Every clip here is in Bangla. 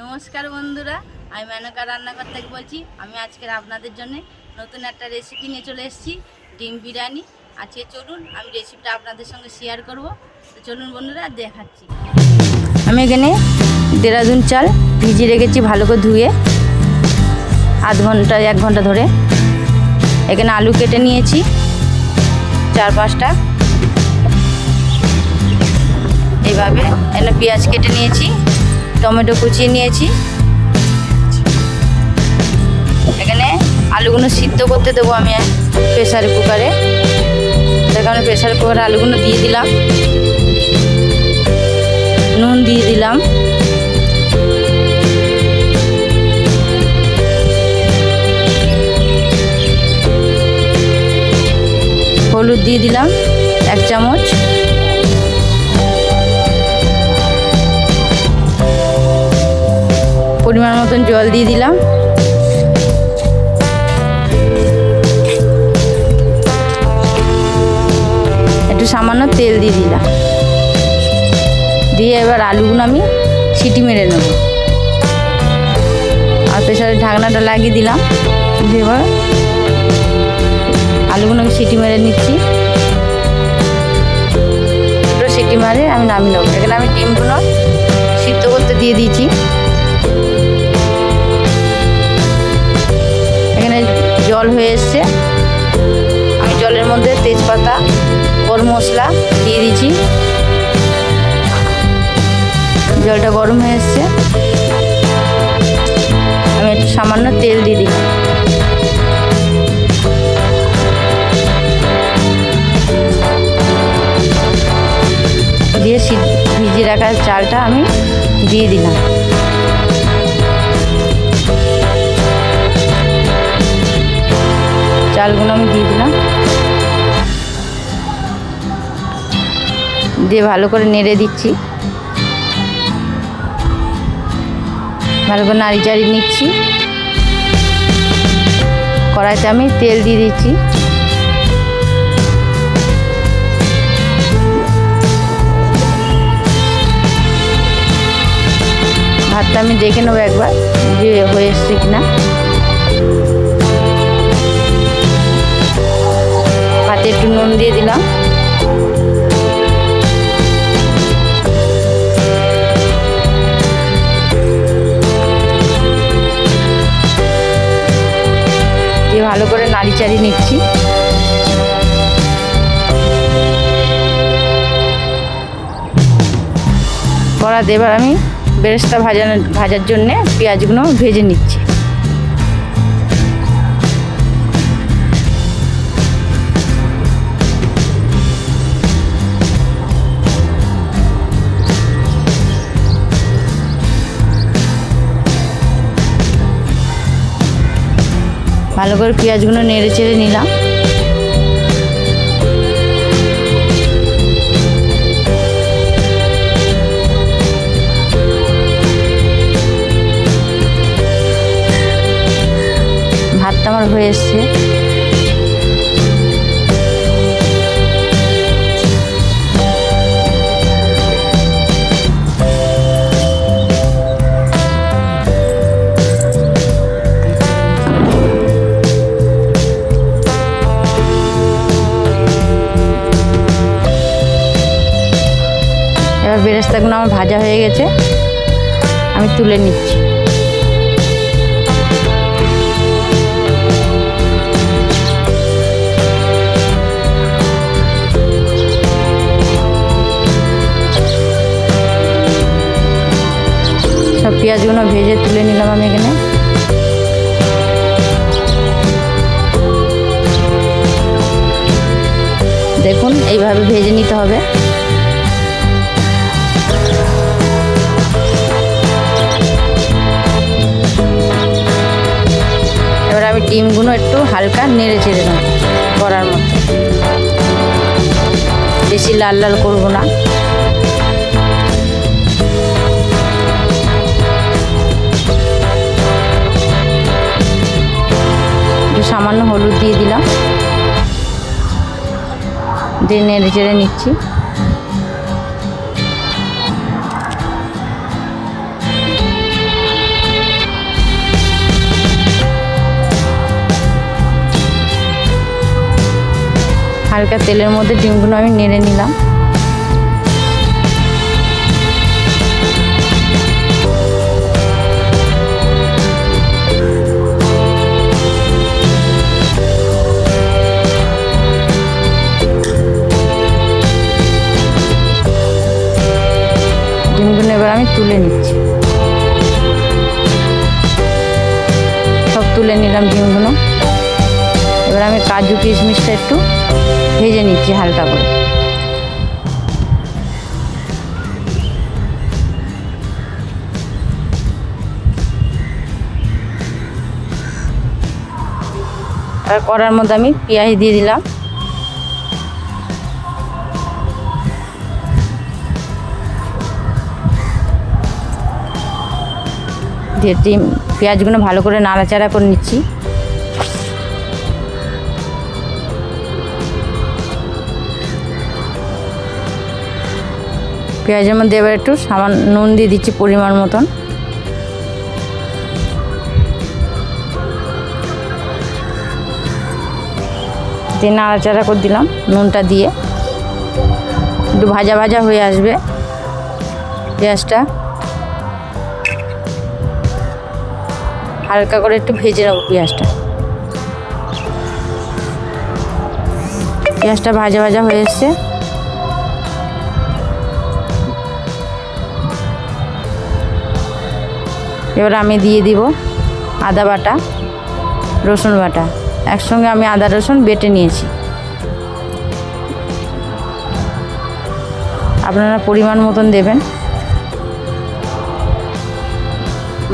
নমস্কার বন্ধুরা, আমি মেনকা রান্নাঘর থেকে বলছি। আমি আজকের আপনাদের জন্য নতুন একটা রেসিপি নিয়ে চলে এসেছি, ডিম বিরিয়ানি। আজকে চলুন আমি রেসিপিটা আপনাদের সঙ্গে শেয়ার করব। তো চলুন বন্ধুরা, দেখাচ্ছি। আমি এখানে দেরাদুন চাল ভিজিয়ে রেখেছি ভালো করে ধুয়ে। আধ ঘণ্টা, এক ঘণ্টা ধরে। এখানে আলু কেটে নিয়েছি, চার পাঁচটা। এইভাবে এখানে পেঁয়াজ কেটে নিয়েছি। টমেটো কুচিয়ে নিয়েছি। এখানে আলুগুলো সিদ্ধ করতে দেবো আমি প্রেশার কুকারে। তার কারণে প্রেসার কুকারে আলুগুলো দিয়ে দিলাম। নুন দিয়ে দিলাম। হলুদ দিয়ে দিলাম এক চামচ। পরিমাণ মতন জল দিয়ে দিলাম। একটু সামান্য তেল দিয়ে দিলাম। দিয়ে এবার আলুগুলো আমি সিটি মেরে নেব। আর প্রেশারের ঢাকনাটা লাগিয়ে দিলাম। দিয়ে এবার আলুগুলো আমি সিটি মেরে নিচ্ছি। দুটো সিটি মারে আমি নামিয়ে নেব। এখানে আমি ডিমগুলো সিদ্ধ করতে দিয়ে দিয়েছি। জল হয়ে এসছে। আমি জলের মধ্যে তেজপাতা, গরম মশলা দিয়ে দিয়েছি। জলটা গরম হয়ে এসছে। আমি একটু সামান্য তেল দিয়ে দিই। দিয়ে ভিজিয়ে রাখা চালটা আমি দিয়ে দিলাম। চালগুলো আমি দিয়ে দিলাম। দিয়ে ভালো করে নেড়ে দিচ্ছি। ভালো করে নাড়ি চাড়ি নিচ্ছি। কড়াইতে আমি তেল দিয়ে দিচ্ছি। ভাতটা আমি দেখে নেব একবার যে হয়ে এসছে কিনা। ভাতে একটু নুন দিয়ে দিলাম। দিয়ে ভালো করে নাড়ি চাড়ি নিচ্ছি। কড়াতে এবার আমি বেরেস্তা ভাজানো ভাজার জন্যে পেঁয়াজগুলো ভেজে নিচ্ছি। ভালো করে পেঁয়াজগুলো নেড়ে চেড়ে নিলাম। ভাতটা আমার হয়ে এসছে। বেরেস্তাগুলো আমার ভাজা হয়ে গেছে, আমি তুলে নিচ্ছি। সব পেঁয়াজগুলো ভেজে তুলে নিলাম আমি এখানে। দেখুন, এইভাবে ভেজে নিতে হবে। আমি ডিমগুলো একটু হালকা নেড়ে চেড়ে নেব করার মতো। বেশি লাল লাল করব না। সামান্য হলুদ দিয়ে দিলাম। দিয়ে নেড়ে চেড়ে নিচ্ছি। হালকা তেলের মধ্যে ডিমগুলো আমি নেড়ে নিলাম। ডিমগুলো এবার আমি তুলে নিচ্ছি। সব তুলে নিলাম ডিমগুলো। এবার আমি কাজু কিশমিশটা একটু ভেজে নিচ্ছি হালকা করে। আর করার মধ্যে আমি পেঁয়াজ দিয়ে দিলাম। দিয়ে পেঁয়াজগুলো ভালো করে নাড়াচাড়া করে নিচ্ছি। পেঁয়াজের মধ্যে এবার একটু সামান্য নুন দিয়ে দিচ্ছি পরিমাণ মতন। দিয়ে নাড়াচাড়া করে দিলাম নুনটা দিয়ে। একটু ভাজা ভাজা হয়ে আসবে পেঁয়াজটা। হালকা করে একটু ভেজে নেব পেঁয়াজটা। পেঁয়াজটা ভাজা ভাজা হয়ে এসছে। এবার আমি দিয়ে দিব আদা বাটা, রসুন বাটা। একসঙ্গে আমি আদা, রসুন বেটে নিয়েছি। আপনারা পরিমাণ মতন দেবেন।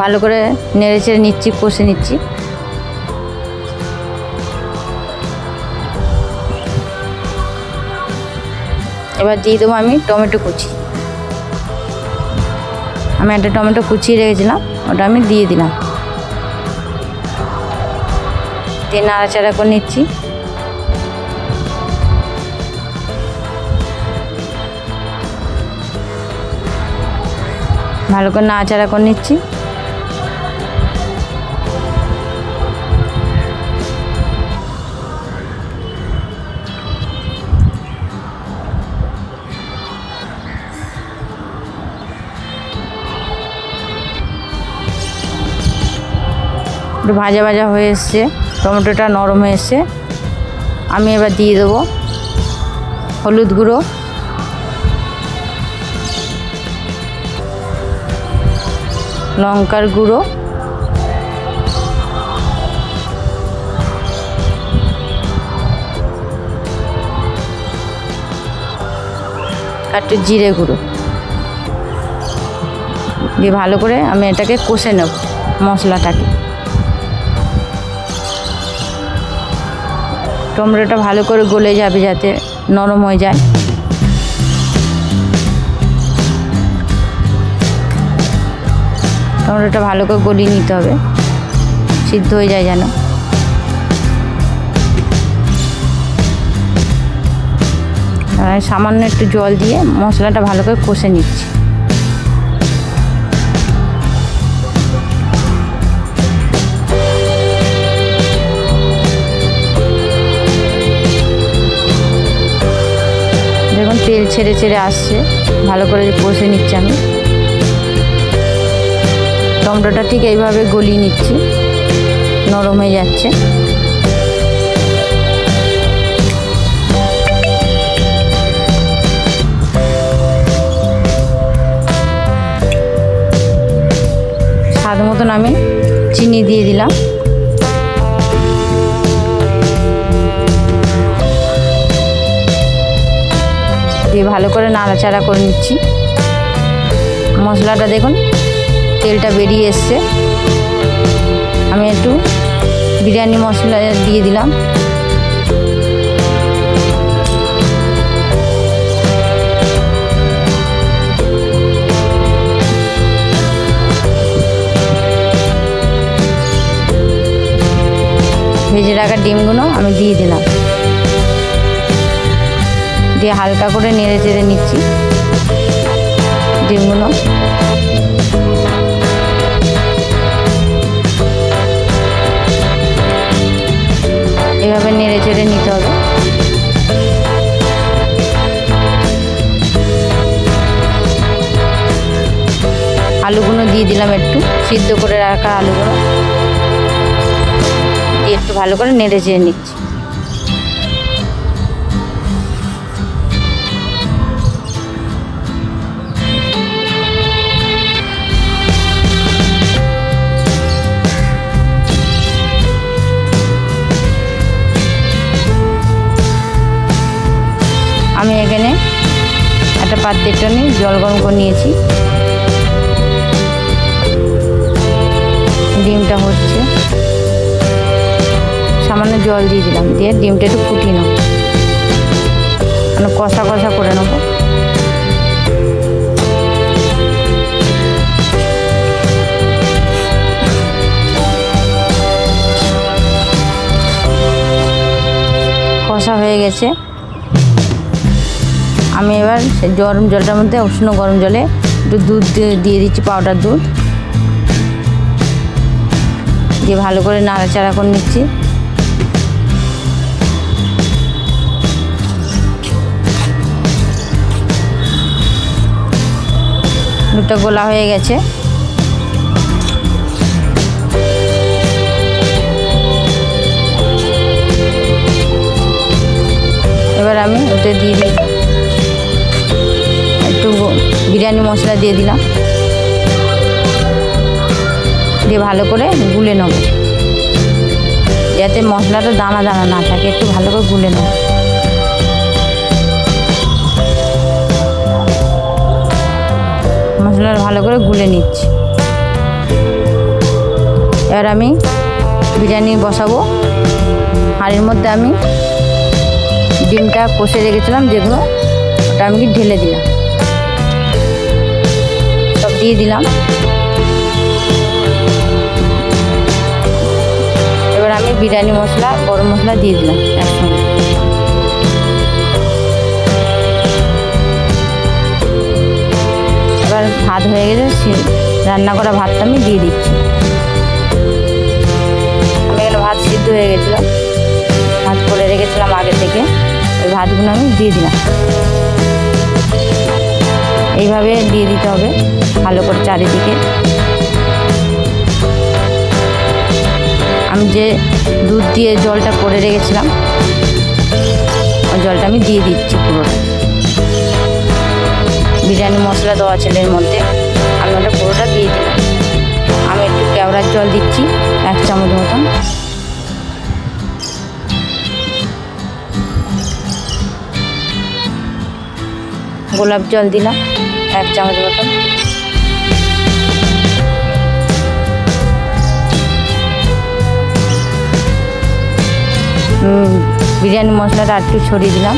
ভালো করে নেড়ে চেড়ে নিচ্ছি, কষে নিচ্ছি। এবার দিয়ে দেবো আমি টমেটো কুচি। আমি একটা টমেটো কুচিয়ে রেখেছিলাম। ওটা আমি দিয়ে দিলাম। দিয়ে নাড়াচাড়া করে নিচ্ছি। ভালো করে নাড়াচাড়া করে নিচ্ছি। একটু ভাজা ভাজা হয়ে এসছে, টমেটোটা নরম হয়ে এসছে। আমি এবার দিয়ে দেবো হলুদ গুঁড়ো। লঙ্কার গুঁড়ো। একটু জিরে গুঁড়ো। দিয়ে ভালো করে আমি এটাকে কষে নেব মশলাটাকে। টমেটোটা ভালো করে গলে যাবে যাতে নরম হয়ে যায়। টমেটোটা ভালো করে গলিয়ে নিতে হবে। সিদ্ধ হয়ে যায় যেন। সামান্য একটু জল দিয়ে মশলাটা ভালো করে কষে নিচ্ছি। তেল ছেড়ে ছেড়ে আসছে। ভালো করে কষে নিচ্ছি আমি। টমেটোটা ঠিক এইভাবে গলিয়ে নিচ্ছি। নরম হয়ে যাচ্ছে। স্বাদ মতন আমি চিনি দিয়ে দিলাম। দিয়ে ভালো করে নাড়াচাড়া করে নিচ্ছি। মশলাটা দেখুন, তেলটা বেরিয়ে এসছে। আমি একটু বিরিয়ানি মশলা দিয়ে দিলাম। ভেজে রাখা ডিমগুলো আমি দিয়ে দিলাম। দিয়ে হালকা করে নেড়ে চেড়ে নিচ্ছি। ডিমগুলো। এভাবে নেড়ে চেড়ে নিতে হবে। আলুগুলো দিয়ে দিলাম একটু, সিদ্ধ করে রাখা আলুগুলো। দিয়ে একটু ভালো করে নেড়ে চেড়ে নিচ্ছি। আমি এখানে একটা পাত্রের জন্য জল গরম করে নিয়েছি। ডিমটা হচ্ছে। সামান্য জল দিয়ে দিলাম, দিয়ে ডিমটা একটু ফুটিয়ে নেব। মানে কষা কষা করে নেব। কষা হয়ে গেছে। আমি এবার গরম জলটার মধ্যে উষ্ণ গরম জলে একটু দুধ দিয়ে- দিচ্ছি পাউডার দুধ। দিয়ে ভালো করে নাড়াচাড়া করে নিচ্ছি। দুধটা গোলা হয়ে গেছে। এবার আমি ওতে দিয়ে দিই বিরিয়ানি মশলা দিয়ে দিলাম। দিয়ে ভালো করে গুলে নেব। যাতে মশলাটা দানা দানা না থাকে, একটু ভালো করে গুলে নেব। মশলাটা ভালো করে গুলে নিচ্ছি। এবার আমি বিরিয়ানি বসাবো। হাঁড়ির মধ্যে আমি ডিমটা কষে রেখেছিলাম যেগুলো, ওটা আমি ঢেলে দিলাম। দিয়ে দিলাম। এবার আমি বিরিয়ানি মশলা, গরম মশলা দিয়ে দিলাম একসঙ্গে। এবার ভাত হয়ে গেছে রান্না করা ভাতটা আমি দিয়ে দিচ্ছি। আমি ভাত সিদ্ধ হয়ে গেছিল। ভাত করে রেখেছিলাম আগে থেকে। ওই ভাতগুলো আমি দিয়ে দিলাম। এইভাবে দিয়ে দিতে হবে ভালো করে চারিদিকে। আমি যে দুধ দিয়ে জলটা করে রেখেছিলাম, ওই জলটা আমি দিয়ে দিচ্ছি পুরোটা বিরিয়ানি মশলা দেওয়া ছিল এর মধ্যে, আমি ওটা পুরোটা দিয়ে দিলাম। আমি একটু কেওড়ার জল দিচ্ছি, এক চামচ মতন। গোলাপ জল দিলাম, এক চামচ মতন বিরিয়ানি মশলাটা একটু ছড়িয়ে দিলাম।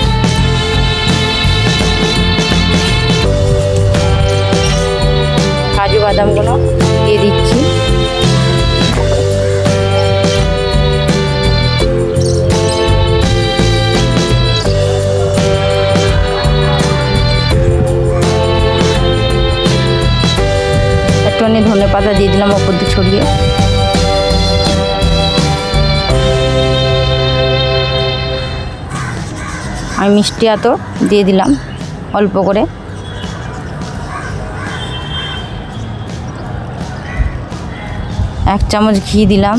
কাজু বাদামগুলো দিয়ে দিচ্ছি। একটুখানি ধনে পাতা দিয়ে দিলাম ওপর দিয়ে ছড়িয়ে। আমি মিষ্টি আতো দিয়ে দিলাম অল্প করে। এক চামচ ঘি দিলাম।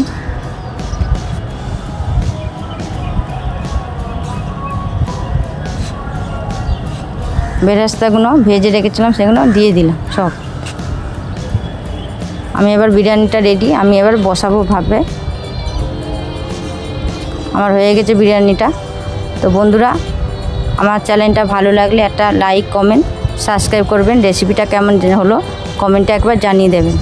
বেরাস্তাগুলো ভেজে রেখেছিলাম সেগুলো দিয়ে দিলাম সব। আমি এবার বিরিয়ানিটা রেডি আমি এবার বসাবো ভাবে আমার হয়ে গেছে বিরিয়ানিটা। তো বন্ধুরা, আমার চ্যানেলটা ভালো লাগলে একটা লাইক কমেন্ট সাবস্ক্রাইব করবেন। রেসিপিটা কেমন হলো কমেন্টে একবার জানিয়ে দেবেন।